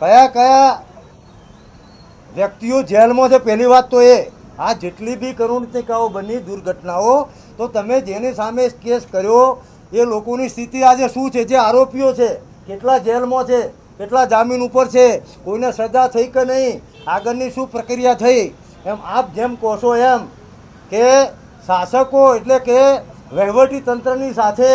કયા કયા વ્યક્તિઓ જેલમાં છે? પહેલી વાત તો એ, આ જેટલી બી કરુણતિકાઓ બની દુર્ઘટનાઓ, તો તમે જેની સામે કેસ કર્યો, એ લોકોની સ્થિતિ આજે શું છે? જે આરોપીઓ છે, કેટલા જેલમાં છે, કેટલા જામીન ઉપર છે, કોઈને સજા થઈ કે નહીં, આગળની શું પ્રક્રિયા થઈ? એમ આપ જેમ કહો એમ કે શાસકો એટલે કે વહીવટી તંત્રની સાથે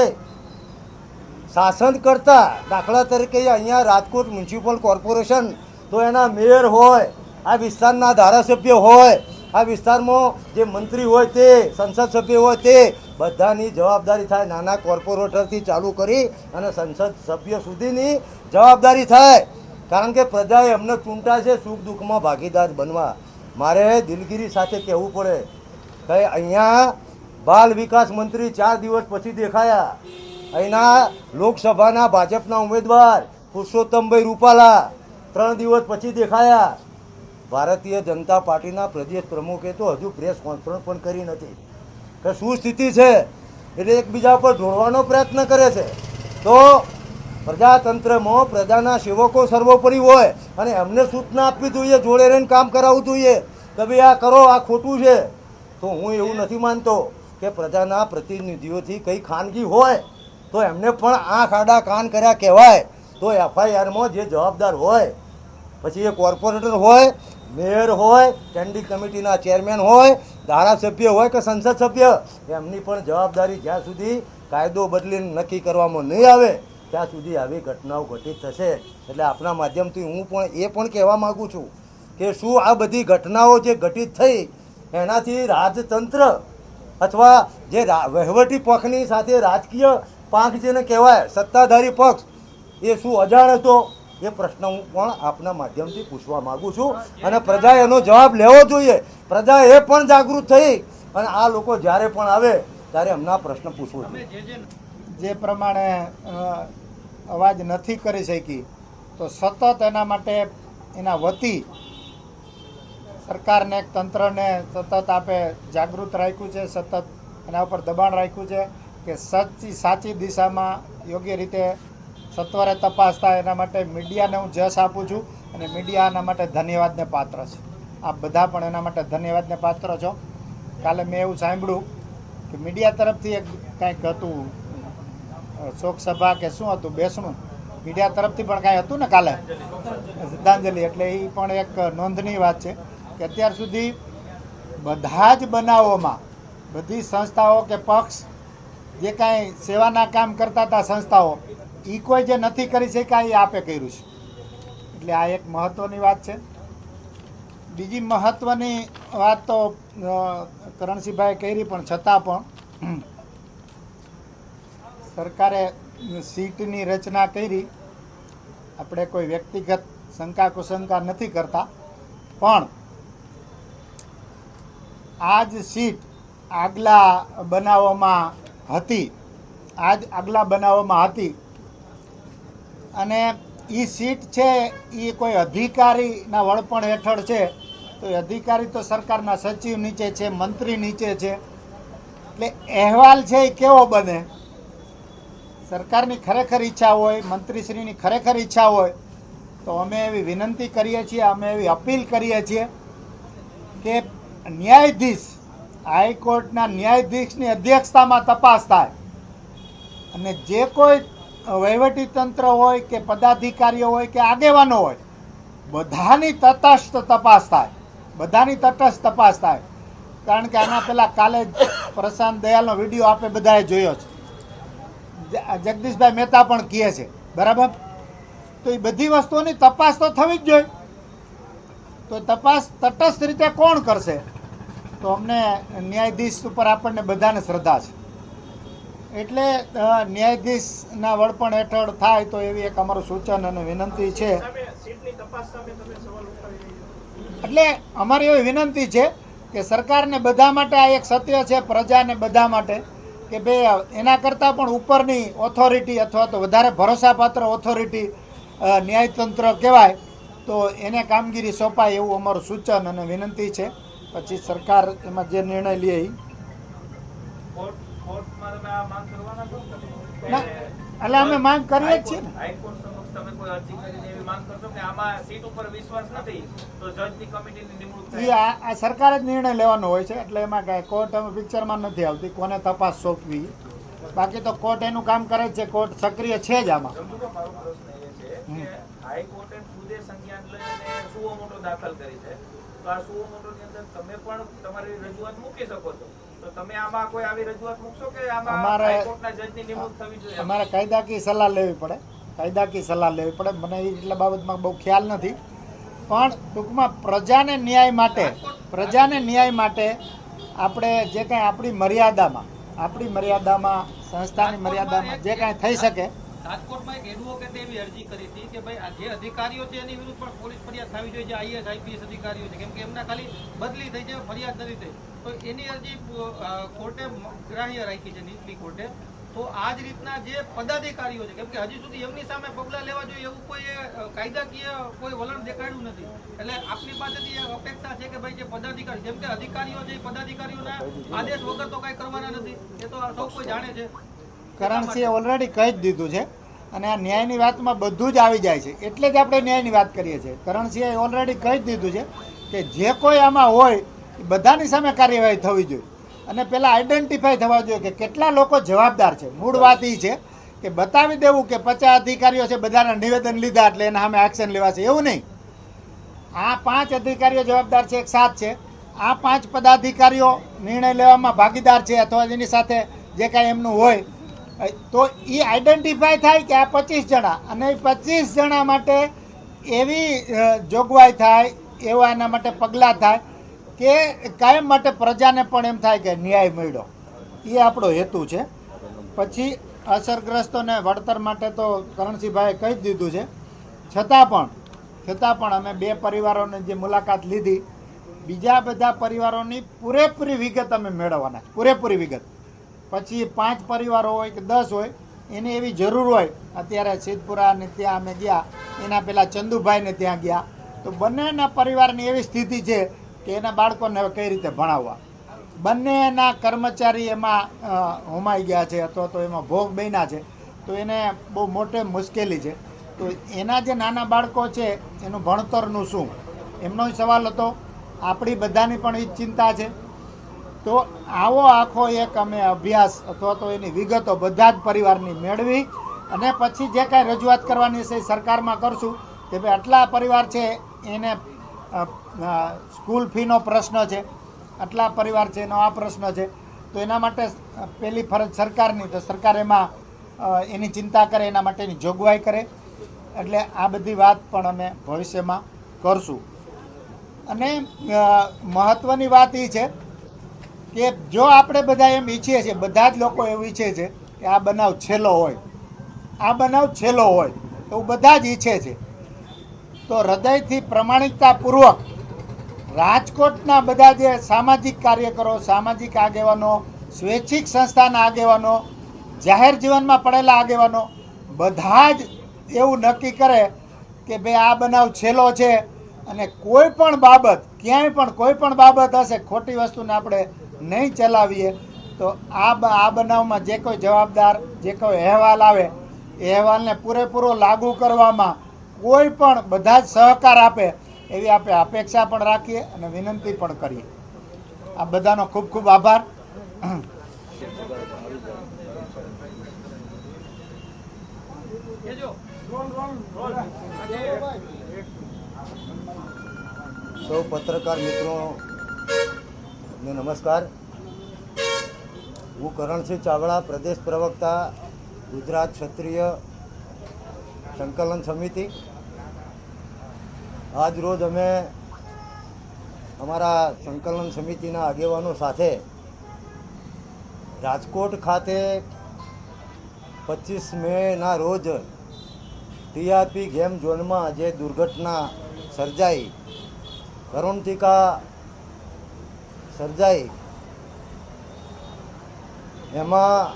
શાસન કરતા દાખલા તરીકે અહીંયા રાજકોટ મ્યુનિસિપલ કોર્પોરેશન તો એના મેયર હોય, આ વિસ્તારના ધારાસભ્ય હોય, આ વિસ્તારમાં જે મંત્રી હોય તે, સંસદ સભ્ય હોય તે બધાની જવાબદારી થાય. નાના કોર્પોરેટરથી ચાલુ કરી અને સંસદ સભ્ય સુધીની જવાબદારી થાય. કારણ કે પ્રજાએ અમને ચૂંટા છે, સુખ દુઃખમાં ભાગીદાર બનવા. મારે દિલગીરી સાથે કહેવું પડે કે અહીંયા બાલ વિકાસ મંત્રી ચાર દિવસ પછી દેખાયા. અહીંના લોકસભાના ભાજપના ઉમેદવાર પુરુષોત્તમભાઈ રૂપાલા ત્રણ દિવસ પછી દેખાયા. ભારતીય જનતા પાર્ટીના પ્રદેશ પ્રમુખે તો હજુ પ્રેસ કોન્ફરન્સ પણ કરી નથી. કે શું સ્થિતિ છે? એટલે એકબીજા પર જોડવાનો પ્રયત્ન કરે છે. તો પ્રજાતંત્રમાં પ્રજાના સેવકો સર્વોપરી હોય અને એમને સૂચના આપવી જોઈએ, જોડે રહીને કામ કરાવવું જોઈએ. કે ભાઈ આ કરો, આ ખોટું છે. તો હું એવું નથી માનતો કે પ્રજાના પ્રતિનિધિઓથી કંઈ ખાનગી હોય તો એમને પણ આંખ, આડા, કાન કર્યા કહેવાય. તો એફઆઈઆરમાં જે જવાબદાર હોય, પછી એ કોર્પોરેટર હોય, મેયર હોય સ્ટેન્ડિંગ કમિટીના ચેરમેન હોય, ધારાસભ્ય હોય કે સંસદ સભ્ય, એમની પણ જવાબદારી જ્યાં સુધી કાયદો બદલીને નક્કી કરવામાં નહીં આવે, ત્યાં સુધી આવી ઘટનાઓ ઘટિત થશે. એટલે આપણા માધ્યમથી હું પણ એ પણ કહેવા માગું છું કે શું આ બધી ઘટનાઓ જે ઘટિત થઈ, એનાથી રાજતંત્ર અથવા જે વહીવટી પક્ષની સાથે રાજકીય પાંખ જેને કહેવાય, સત્તાધારી પક્ષ. એ શું અજાણ હતો? એ પ્રશ્ન હું પણ આપના માધ્યમથી પૂછવા માગું છું. અને પ્રજાએ એનો જવાબ લેવો જોઈએ. પ્રજા એ પણ જાગૃત થઈ અને આ લોકો જ્યારે પણ આવે, ત્યારે એમના પ્રશ્ન પૂછવો જોઈએ. જે પ્રમાણે અવાજ નથી કરી શકી, તો સતત એના માટે એના વતી સરકારને તંત્રને સતત આપે જાગૃત રાખ્યું છે, સતત એના ઉપર દબાણ રાખ્યું છે. કે સાચી સાચી દિશામાં યોગ્ય રીતે સત્વરે તપાસ થાય એના માટે મીડિયાને હું જશ આપું છું અને મીડિયા એના માટે ધન્યવાદને પાત્ર છે. આપ બધા પણ એના માટે ધન્યવાદને પાત્ર છો. કાલે મેં એવું સાંભળ્યું કે મીડિયા તરફથી એક કાંઈક હતું શોકસભા કે શું હતું, બેસણું. મીડિયા તરફથી પણ કાંઈ હતું ને કાલે? શ્રદ્ધાંજલિ. એટલે એ પણ એક નોંધની વાત છે કે અત્યાર સુધી બધા જ બનાવોમાં બધી સંસ્થાઓ કે પક્ષ જે કાંઈ સેવાના કામ કરતા હતા સંસ્થાઓ એ કોઈ જે નથી કરી શક્યા એ આપે કર્યું છે. એટલે આ એક મહત્ત્વની વાત છે. બીજી મહત્ત્વની વાત તો કરણસિંહભાઈ કરી, પણ છતાં પણ સરકારે સીટની રચના કરી. આપણે કોઈ વ્યક્તિગત શંકા કુશંકા નથી કરતા. પણ આ જ સીટ આગલા બનાવોમાં હતી. આજ આગલા બનાવવામાં હતી. અને એ સીટ છે એ કોઈ અધિકારીના વળપણ હેઠળ છે. તો એ અધિકારી તો સરકારના સચિવ નીચે છે, મંત્રી નીચે છે. એટલે અહેવાલ છે એ કેવો બને? સરકારની ખરેખર ઈચ્છા હોય, મંત્રીશ્રીની ખરેખર ઈચ્છા હોય, તો અમે એવી વિનંતી કરીએ છીએ, અમે એવી અપીલ કરીએ છીએ કે ન્યાયાધીશ હાઈકોર્ટના ન્યાયાધીશની અધ્યક્ષતામાં તપાસ થાય. અને જે કોઈ વહીવટી તંત્ર હોય કે પદાધિકારીઓ હોય કે આગેવાનો હોય, બધાની તટસ્થ તપાસ થાય. બધાની તટસ્થ તપાસ થાય. કારણ કે આના પહેલાં કાલે પ્રશાંત દયાલનો વીડિયો આપણે બધાએ જોયો છે. જગદીશભાઈ મહેતા પણ કહે છે. બરાબર? તો એ બધી વસ્તુઓની તપાસ તો થવી જ જોઈએ. તો તપાસ તટસ્થ રીતે કોણ કરશે? તો અમને ન્યાયાધીશ ઉપર આપણને બધાને શ્રદ્ધા છે. એટલે ન્યાયાધીશના વડપણ હેઠળ થાય તો એવી એક અમારું સૂચન અને વિનંતી છે. એટલે અમારી એવી વિનંતી છે કે સરકારને બધા માટે આ એક સત્ય છે, પ્રજાને બધા માટે, કે ભાઈ એના કરતાં પણ ઉપરની ઓથોરિટી અથવા તો વધારે ભરોસાપાત્ર ઓથોરિટી ન્યાયતંત્ર કહેવાય, તો એને કામગીરી સોંપાય એવું અમારું સૂચન અને વિનંતી છે. પછી સરકાર એમાં જે નિર્ણય લે એટલે અમે માંગ કરીએ જ છીએ ને. આ સરકાર જ નિર્ણય લેવાનો હોય છે એટલે એમાં કાંઈ કોર્ટ અમે પિક્ચરમાં નથી આવતી કોને તપાસ સોંપવી. બાકી તો કોર્ટ એનું કામ કરે છે કોર્ટ સક્રિય છે જ આમાં. હાઈકોર્ટે સુઓ મોટો દાખલ કરી છે. તો આ સુઓ મોટોની અંદર તમે પણ તમારી રજૂઆત મૂકી શકો છો. તો તમે આમાં કોઈ આવી રજૂઆત મૂકશો કે આમાં હાઈકોર્ટના જજની નિમણૂક થવી જોઈએ? અમારે કાયદાકીય સલાહ લેવી પડે. કાયદાકીય સલાહ લેવી પડે. મને એટલા બાબતમાં બહુ ખ્યાલ નથી. પણ ટૂંકમાં પ્રજાને ન્યાય માટે પ્રજાને ન્યાય માટે આપણે જે કાંઈ આપણી મર્યાદામાં આપણી મર્યાદામાં સંસ્થાની મર્યાદામાં જે કાંઈ થઈ શકે રાજકોટમાં એક એડવોકેટે એવી અરજી કરી હતી કે ભાઈ જે અધિકારીઓ છે એની વિરુદ્ધ પણ પોલીસ ફરિયાદ થવી જોઈએ, જે આઈએસ, આઈપીએસ અધિકારીઓ છે. કેમ એમના ખાલી બદલી થઈ છે ફરિયાદ નથી થઈ તો એની અરજી કોર્ટે ગ્રાહ્ય રાખી છે, નીચલી કોર્ટે. તો આ જ રીતના જે પદાધિકારીઓ છે, કેમ હજી સુધી એમની સામે પગલાં લેવા જોઈએ એવું કોઈ કાયદાકીય કોઈ વલણ દેખાડ્યું નથી. એટલે આપની પાસેથી અપેક્ષા છે કે ભાઈ જે પદાધિકારી, જેમ કે અધિકારીઓ છે પદાધિકારીઓના આદેશ વગર તો કાંઈ કરવાના નથી. એ તો સૌ કોઈ જાણે છે. કરણસિંહે ઓલરેડી કહી જ દીધું છે અને આ ન્યાયની વાતમાં બધું જ આવી જાય છે. એટલે જ આપણે ન્યાયની વાત કરીએ છીએ. કરણસિંહે ઓલરેડી કહી દીધું છે કે જે કોઈ આમાં હોય, એ બધાની સામે કાર્યવાહી થવી જોઈએ. અને પહેલાં આઈડેન્ટિફાઈ થવા જોઈએ કે કેટલા લોકો જવાબદાર છે. મૂળ વાત એ છે કે બતાવી દેવું કે પચાસ અધિકારીઓ છે, બધાના નિવેદન લીધા એટલે એના સામે એક્શન લેવાશે. એવું નહીં. આ પાંચ અધિકારીઓ જવાબદાર છે, એક સાત છે. આ પાંચ પદાધિકારીઓ નિર્ણય લેવામાં ભાગીદાર છે અથવા એની સાથે જે કાંઈ એમનું હોય તો એ આઈડેન્ટિફાય થાય કે આ પચીસ જણા. અને એ પચીસ જણા માટે એવી જોગવાઈ થાય, એવા એના માટે પગલાં થાય કે કાયમ માટે પ્રજાને પણ એમ થાય કે ન્યાય મળ્યો. એ આપણો હેતુ છે. પછી અસરગ્રસ્તોને વળતર માટે તો કરણસિંહભાઈએ કહી જ દીધું છે. છતાં પણ છતાં પણ અમે બે પરિવારોની જે મુલાકાત લીધી, બીજા બધા પરિવારોની પૂરેપૂરી વિગત અમે મેળવવાના પૂરેપૂરી વિગત. પછી પાંચ પરિવારો હોય કે દસ હોય, એની એવી જરૂર હોય. અત્યારે સિદ્ધપુરા ને ત્યાં અમે ગયા. એના પેલા ચંદુભાઈને ત્યાં ગયા. તો બંનેના પરિવારની એવી સ્થિતિ છે કે એના બાળકોને હવે કઈ રીતે ભણાવવા? બંનેના કર્મચારી એમાં હોમાઈ ગયા છે, અથવા તો એમાં ભોગ બન્યા છે. તો એને બહુ મોટે મુશ્કેલી છે. તો એના જે નાના બાળકો છે, એનું ભણતરનું શું? એમનો સવાલ હતો. આપણી બધાની પણ એ ચિંતા છે. તો આવો આખો એક અમે અભ્યાસ અથવા તો એની વિગતો બધા જ પરિવારની મેળવી અને પછી જે કાંઈ રજૂઆત કરવાની છે સરકારમાં કરશું. કે ભાઈ આટલા પરિવાર છે, એને સ્કૂલ ફીનો પ્રશ્ન છે, આટલા પરિવાર છે, એનો આ પ્રશ્ન છે. તો એના માટે પહેલી ફરજ સરકારની, તો સરકાર એમાં એની ચિંતા કરે, એના માટેની જોગવાઈ કરે. એટલે આ બધી વાત પણ અમે ભવિષ્યમાં કરશું. અને મહત્ત્વની વાત એ છે કે જો આપણે બધા એમ ઈચ્છીએ છીએ, બધા જ લોકો એવું ઈચ્છે છે કે આ બનાવ છેલ્લો હોય. આ બનાવ છેલ્લો હોય, એવું બધા જ ઈચ્છે છે. તો હૃદયથી પ્રમાણિકતાપૂર્વક રાજકોટના બધા જે સામાજિક કાર્યકરો, સામાજિક આગેવાનો, સ્વૈચ્છિક સંસ્થાના આગેવાનો, જાહેર જીવનમાં પડેલા આગેવાનો, બધા જ એવું નક્કી કરે કે ભાઈ આ બનાવ છેલ્લો છે અને કોઈ પણ બાબત, ક્યાંય પણ કોઈ પણ બાબત હશે, ખોટી વસ્તુને આપણે નહીં ચલાવીએ, તો આ આ બનાવમાં જે કોઈ જવાબદાર, જે કોઈ અહેવાલ આવે, એ અહેવાલને પૂરેપૂરો લાગુ કરવામાં કોઈ પણ બધા જ સહકાર આપે, એવી આપણે અપેક્ષા પણ રાખીએ અને વિનંતી પણ કરીએ. આ બધાનો ખૂબ ખૂબ આભાર. સૌ પત્રકાર મિત્રો ને નમસ્કાર. હું કરણસિંહ ચાવડા, પ્રદેશ પ્રવક્તા, ગુજરાત ક્ષત્રિય સંકલન સમિતિ. આજ રોજ અમે અમારા સંકલન સમિતિના આગેવાનો સાથે રાજકોટ ખાતે પચીસ મેના રોજ ટીઆરપી ગેમ ઝોનમાં જે દુર્ઘટના સર્જાઈ. કરુણતિકા સર્જાઈ એમાં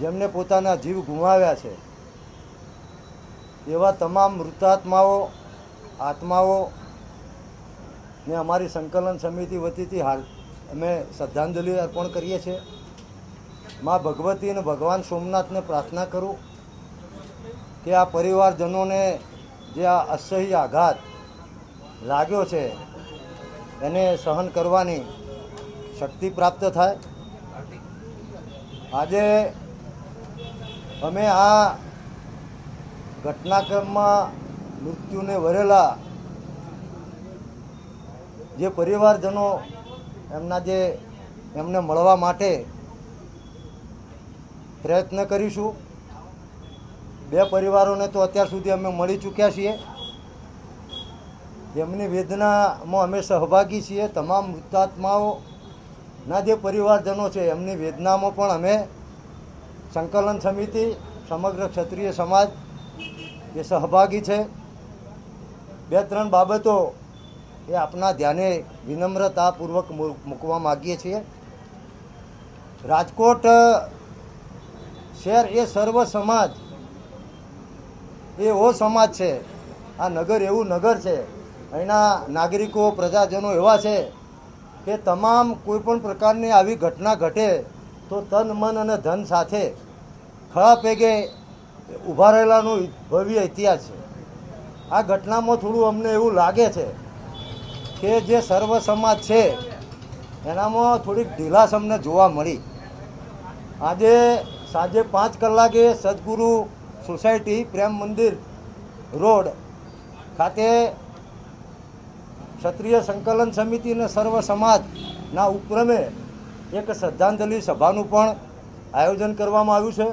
જેમને પોતાના જીવ ગુમાવ્યા છે, એવા તમામ મૃતાત્માઓ, આત્માઓ ને અમારી સંકલન સમિતિ વતીથી હાલ અમે શ્રદ્ધાંજલિ અર્પણ કરીએ છીએ. મા ભગવતી અને ભગવાન સોમનાથને પ્રાર્થના કરું કે આ પરિવારજનોને જે આ અસહ્ય આઘાત લાગ્યો છે એને સહન કરવાની શક્તિ પ્રાપ્ત થાય. આજે અમે આ ઘટનાક્રમમાં મૃત્યુને વરેલા જે પરિવારજનો એમના જે એમને મળવા માટે પ્રયત્ન કરીશું. બે પરિવારોને તો અત્યાર સુધી અમે મળી ચૂક્યા છીએ. જેમની વેદનામાં અમે સહભાગી છીએ, તમામ મૃતાત્માઓના જે પરિવારજનો છે, એમની વેદનામાં પણ અમે સંકલન સમિતિ, સમગ્ર ક્ષત્રિય સમાજ એ સહભાગી છે. બે ત્રણ બાબતો એ આપના ધ્યાને વિનમ્રતાપૂર્વક મૂકવા માગીએ છીએ. રાજકોટ શહેર એ સર્વ સમાજ, એ એવો સમાજ છે. આ નગર એવું નગર છે અહીંના નાગરિકો, પ્રજાજનો એવા છે કે તમામ કોઈપણ પ્રકારની આવી ઘટના ઘટે તો તન, મન અને ધન સાથે ખળા પેગે ઊભા રહેલાનો ભવ્ય ઇતિહાસ છે. આ ઘટનામાં થોડું અમને એવું લાગે છે કે જે સર્વ સમાજ છે, એનામાં થોડીક ઢીલાસ અમને જોવા મળી. આજે સાંજે પાંચ કલાકે સદગુરુ સોસાયટી પ્રેમ મંદિર રોડ ખાતે ક્ષત્રિય સંકલન સમિતિ અને સર્વ સમાજના ઉપક્રમે એક શ્રદ્ધાંજલિ સભાનું પણ આયોજન કરવામાં આવ્યું છે.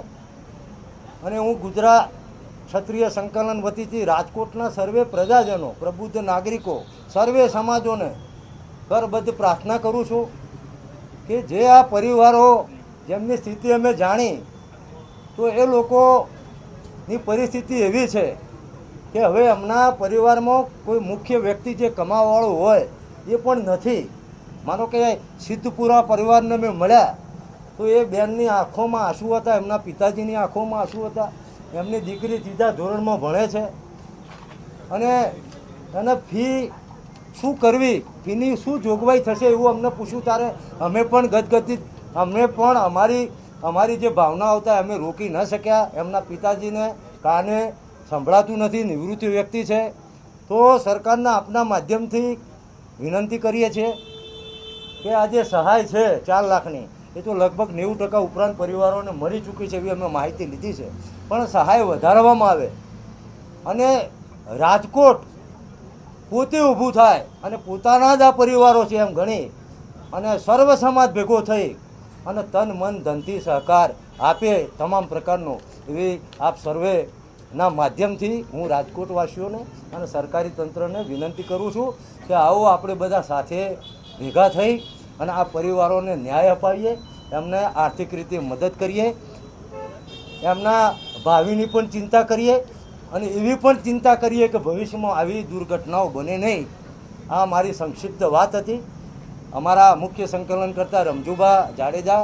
અને હું ગુજરાત ક્ષત્રિય સંકલન વતીથી રાજકોટના સર્વે પ્રજાજનો, પ્રબુદ્ધ નાગરિકો, સર્વે સમાજોને કરબદ્ધ પ્રાર્થના કરું છું કે જે આ પરિવારો જેમની સ્થિતિ અમે જાણી, તો એ લોકોની પરિસ્થિતિ એવી છે કે હવે એમના પરિવારમાં કોઈ મુખ્ય વ્યક્તિ જે કમાવાવાળો હોય, એ પણ નથી. માનો કે સિદ્ધપુરા પરિવારને મેં મળ્યા, તો એ બેનની આંખોમાં આંસુ હતા, એમના પિતાજીની આંખોમાં આંસુ હતા, એમની દીકરી ત્રીજા ધોરણમાં ભણે છે. અને એને ફી શું કરવી? ફીની શું જોગવાઈ થશે એવું અમને પૂછ્યું, ત્યારે અમે પણ ગદગદિત, અમને પણ અમારી અમારી જે ભાવના હતા, અમે રોકી ન શક્યા. એમના પિતાજીને કાને સંભળાતું નથી, નિવૃત્તિ વ્યક્તિ છે, તો સરકારના આપના માધ્યમથી વિનંતી કરીએ છીએ કે આ જે સહાય છે ચાર લાખની. એ તો લગભગ નેવું ટકા ઉપરાંત પરિવારોને મળી ચૂકી છે એવી અમે માહિતી લીધી છે. પણ સહાય વધારવામાં આવે અને રાજકોટ પોતે ઊભું થાય અને પોતાના જ આ પરિવારો છે એમ ગણી અને સર્વ સમાજ ભેગો થઈ અને તન મન ધનથી સહકાર આપે તમામ પ્રકારનો. એવી આપ સર્વેના માધ્યમથી હું રાજકોટવાસીઓને અને સરકારી તંત્રને વિનંતી કરું છું કે આવો આપણે બધા સાથે ભેગા થઈ અને આ પરિવારોને ન્યાય અપાવીએ, એમને આર્થિક રીતે મદદ કરીએ, એમના ભાવિની પણ ચિંતા કરીએ અને એવી પણ ચિંતા કરીએ કે ભવિષ્યમાં આવી દુર્ઘટનાઓ બને નહીં. આ મારી સંક્ષિપ્ત વાત હતી. અમારા મુખ્ય સંકલન કરતા રમજુભા જાડેજા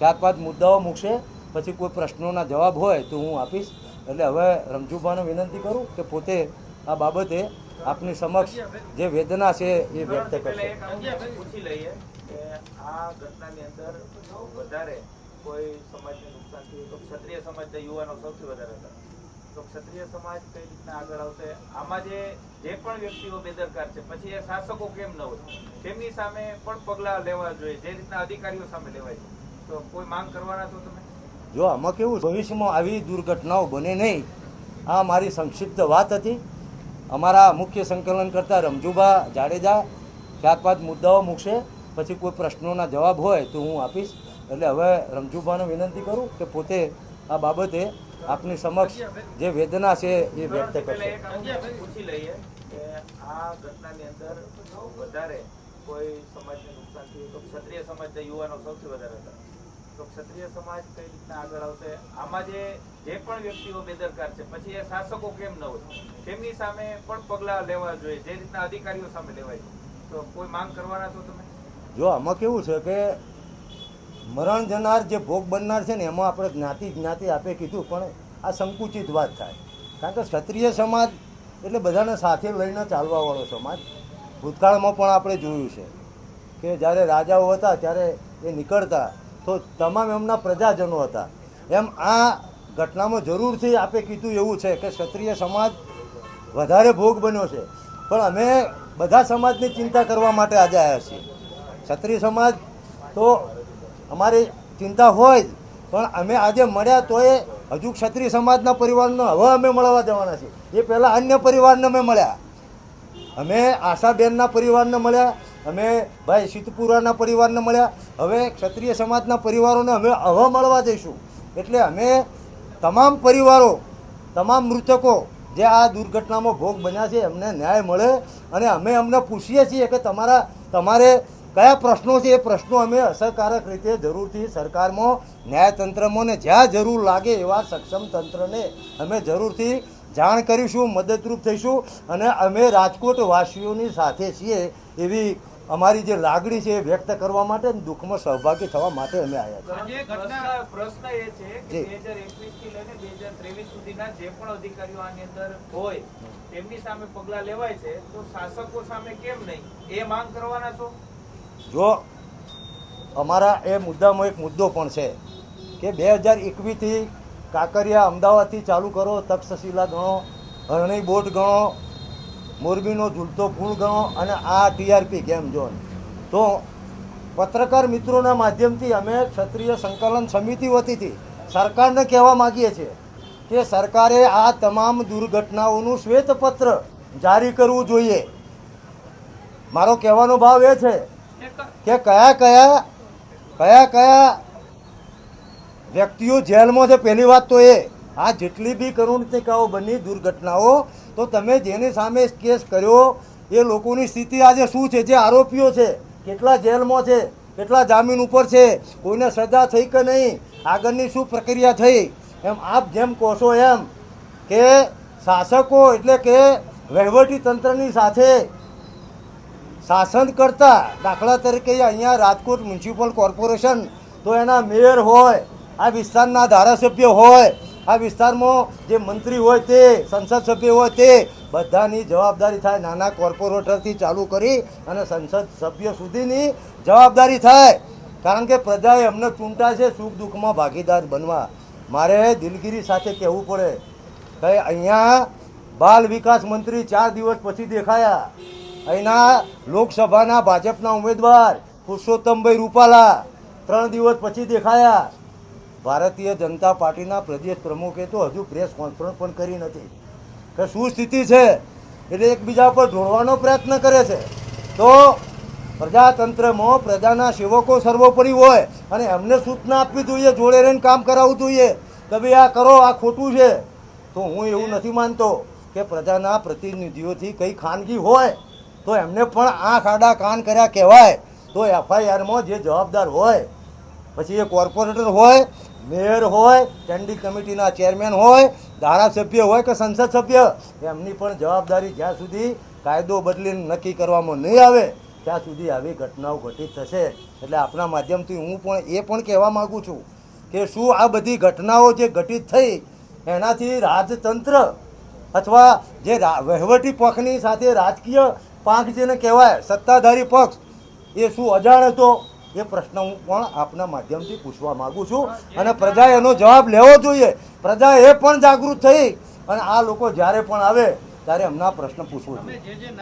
ચાર પાંચ મુદ્દાઓ મૂકશે, પછી કોઈ પ્રશ્નોના જવાબ હોય તો હું આપીશ. એટલે હવે રમજુભાને વિનંતી કરું કે પોતે આ બાબતે આપની સમક્ષ જે વેદના છે એ વ્યક્ત કરશે. પૂછી લઈએ કે આ ઘટનાની અંદર વધારે કોઈ સમાજને નુકસાન થયું? તો ક્ષત્રિય સમાજના યુવાનો સૌથી વધારે હતા. તો ક્ષત્રિય સમાજ કઈ રીતના આગળ આવશે? આમાં જે જે પણ વ્યક્તિઓ બેદરકાર છે પછી એ શાસકો કેમ ન હોય? તેમની સામે પણ પગલાં લેવા જોઈએ જે રીતના અધિકારીઓ સામે લેવાય છે. તો કોઈ માંગ કરવાના છો તમે? જો આમાં કેવું ભવિષ્યમાં આવી દુર્ઘટનાઓ બને નહીં. આ મારી સંક્ષિપ્ત વાત હતી. અમારા મુખ્ય સંકલન કરતા રમજુભા જાડેજા ચાર પાંચ મુદ્દાઓ મૂકશે. પછી કોઈ પ્રશ્નોના જવાબ હોય તો હું આપીશ. એટલે હવે રમજુભાને વિનંતી કરું કે પોતે આ બાબતે આપની સમક્ષ જે વેદના છે એ વ્યક્ત કરશે. પૂછી લઈએ કે આ ઘટનાની અંદર વધારે કોઈ સમાજને નુકસાન થયું તો ક્ષત્રિય સમાજના યુવાનો સૌથી વધારે હતા? તો ક્ષત્રિય સમાજ કઈ રીતના આગળ આવશે? આમાં જે જે પણ વ્યક્તિઓ બેદરકાર છે, પછી એ શાસકો કેમ ન હોય? તેમની સામે પણ પગલાં લેવા જોઈએ, જે રીતના અધિકારીઓ સામે લેવાય તો કોઈ માંગ કરવાના છો તમે? જો આમાં કેવું છે કે મરણ જનાર જે ભોગ બનનાર છે ને, એમાં આપણે જ્ઞાતિ જ્ઞાતિ આપે કીધું, પણ આ સંકુચિત વાત થાય. કારણ કે ક્ષત્રિય સમાજ એટલે બધાને સાથે લઈને ચાલવાવાળો સમાજ. ભૂતકાળમાં પણ આપણે જોયું છે કે જ્યારે રાજાઓ હતા, ત્યારે એ નીકળતા તો તમામ એમના પ્રજાજનો હતા. એમ આ ઘટનામાં જરૂરથી આપે કીધું એવું છે કે ક્ષત્રિય સમાજ વધારે ભોગ બન્યો છે. પણ અમે બધા સમાજની ચિંતા કરવા માટે આજે આવ્યા છીએ. ક્ષત્રિય સમાજ તો અમારી ચિંતા હોય જ, પણ અમે આજે મળ્યા તોય હજુ ક્ષત્રિય સમાજના પરિવારનો હવે અમે મળવા જવાના છીએ. એ પહેલાં અન્ય પરિવારને અમે મળ્યા. અમે આશાબેનના પરિવારને મળ્યા અમે ભાઈ સિદ્ધપુરાના પરિવારને મળ્યા. હવે ક્ષત્રિય સમાજના પરિવારોને અમે હવે મળવા જઈશું. એટલે અમે તમામ પરિવારો, તમામ મૃતકો જે આ દુર્ઘટનામાં ભોગ બન્યા છે, એમને ન્યાય મળે અને અમે અમને પૂછીએ છીએ કે તમારા, તમારે કયા પ્રશ્નો છે? એ પ્રશ્નો અમે અસરકારક રીતે જરૂરથી સરકારમાં, ન્યાયતંત્રમાં ને જ્યાં જરૂર લાગે એવા સક્ષમ તંત્રને અમે જરૂરથી જાણ કરીશું, મદદરૂપ થઈશું અને અમે રાજકોટવાસીઓની સાથે છીએ એવી અમારી જે લાગણી છે એ વ્યક્ત કરવા માટે દુઃખમાં સહભાગી થવા માટે અમે આવ્યા છીએ. પ્રશ્ન એ છે કે બે હજાર એકવીસથી લઈને બે હજાર ત્રેવીસ સુધીના જે પણ અધિકારીઓ આની અંદર હોય તેમની સામે પગલા લેવાય છે તો શાસકો સામે કેમ નહીં? એ માંગ કરવાના છો? જો અમારા એ મુદ્દામાં એક મુદ્દો પણ છે કે બે હજાર એકવીસથી કાંકરિયા અમદાવાદથી ચાલુ કરો તક્ષશિલા ગણો હરણી બોટ ગણો મોરબીનો ઝૂલતો ફૂલ ગણો અને આ ટીઆરપી ગેમ ઝોન તો પત્રકાર મિત્રોના માધ્યમથી અમે ક્ષત્રિય સંકલન સમિતિ વતીથી સરકારને કહેવા માગીએ છીએ કે સરકારે આ તમામ દુર્ઘટનાઓનું શ્વેતપત્ર જારી કરવું જોઈએ. મારો કહેવાનો ભાવ એ છે કે કયા કયા કયા કયા વ્યક્તિઓ જેલમાં છે, પહેલી વાત તો એ, આ જેટલી બી કરુણિકાઓ બની દુર્ઘટનાઓ તો તમે જેની સામે કેસ કર્યો, એ લોકોની સ્થિતિ આજે શું છે? જે આરોપીઓ છે, કેટલા જેલમાં છે, કેટલા જામીન ઉપર છે, કોઈને સજા થઈ કે નહીં, આગળની શું પ્રક્રિયા થઈ? એમ આપ જેમ કહો એમ કે શાસકો એટલે કે વહીવટી તંત્રની સાથે શાસન કરતા દાખલા તરીકે અહીંયા રાજકોટ મ્યુનિસિપલ કોર્પોરેશન તો એના મેયર હોય, આ વિસ્તારના ધારાસભ્ય હોય આ વિસ્તારમાં જે મંત્રી હોય તે, સંસદ સભ્ય હોય તે, બધાની જવાબદારી થાય. નાના કોર્પોરેટરથી ચાલુ કરી અને સંસદ સભ્ય સુધીની જવાબદારી થાય. કારણ કે પ્રજાએ અમને ચૂંટા છે, સુખ દુઃખમાં ભાગીદાર બનવા. મારે દિલગીરી સાથે કહેવું પડે કે અહીંયા બાલ વિકાસ મંત્રી ચાર દિવસ પછી દેખાયા. અહીંના લોકસભાના ભાજપના ઉમેદવાર પુરુષોત્તમભાઈ રૂપાલા ત્રણ દિવસ પછી દેખાયા. ભારતીય જનતા પાર્ટીના પ્રદેશ પ્રમુખે તો હજુ પ્રેસ કોન્ફરન્સ પણ કરી નથી. કે શું સ્થિતિ છે? એટલે એકબીજા પર જોડવાનો પ્રયત્ન કરે છે. તો પ્રજાતંત્રમાં પ્રજાના સેવકો સર્વોપરી હોય અને એમને સૂચના આપવી જોઈએ, જોડે રહીને કામ કરાવવું જોઈએ. કે ભાઈ આ કરો, આ ખોટું છે. તો હું એવું નથી માનતો કે પ્રજાના પ્રતિનિધિઓથી કંઈ ખાનગી હોય તો એમને પણ આંખ આડા કાન કર્યા કહેવાય. તો એફઆઈઆરમાં જે જવાબદાર હોય, પછી એ કોર્પોરેટર હોય મેયર હોય સ્ટેન્ડિંગ કમિટીના ચેરમેન હોય, ધારાસભ્ય હોય કે સંસદ સભ્ય, એમની પણ જવાબદારી જ્યાં સુધી કાયદો બદલીને નક્કી કરવામાં નહીં આવે, ત્યાં સુધી આવી ઘટનાઓ ઘટિત થશે. એટલે આપણા માધ્યમથી હું પણ એ પણ કહેવા માગું છું કે શું આ બધી ઘટનાઓ જે ઘટિત થઈ, એનાથી રાજતંત્ર અથવા જે વહીવટી પક્ષની સાથે રાજકીય પાંખ જેને કહેવાય, સત્તાધારી પક્ષ, એ શું અજાણ હતો? એ પ્રશ્ન હું પણ આપના માધ્યમથી પૂછવા માગું છું અને પ્રજાએ એનો જવાબ લેવો જોઈએ. પ્રજા એ પણ જાગૃત થઈ અને આ લોકો જ્યારે પણ આવે ત્યારે એમના પ્રશ્ન પૂછવો જોઈએ.